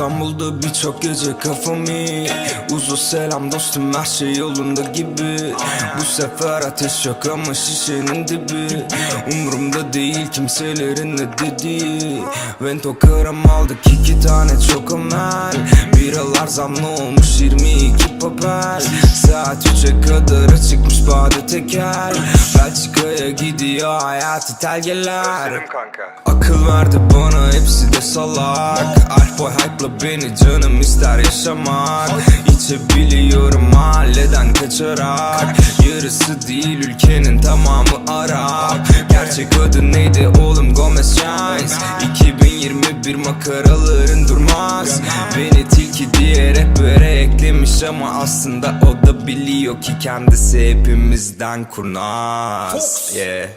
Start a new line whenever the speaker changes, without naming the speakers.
oldu da birçok gece kafamı Uzo selam dostum her şey yolunda gibi. Bu sefer ateş yok ama şişenin dibi. Umurumda değil kimselerin ne dediği. Vento karam aldık iki tane çok amel. Biralar zamlı olmuş 22 papel. Saat 3'e kadar açıkmış bade tekel Belçika'ya gidiyor hayatı telgeler. Akıl verdi bana hepsi de salak Alfa hype'la beni canım ister yaşamak. İçebiliyorum mahalleden kaçarak. Yarısı değil ülkenin tamamı Arap. Gerçek adı neydi oğlum? Gomez Chines 2021 makaraların durmaz. Beni tilki diye rapere eklemiş ama aslında o da biliyor ki kendisi hepimizden kurnaz. Yeah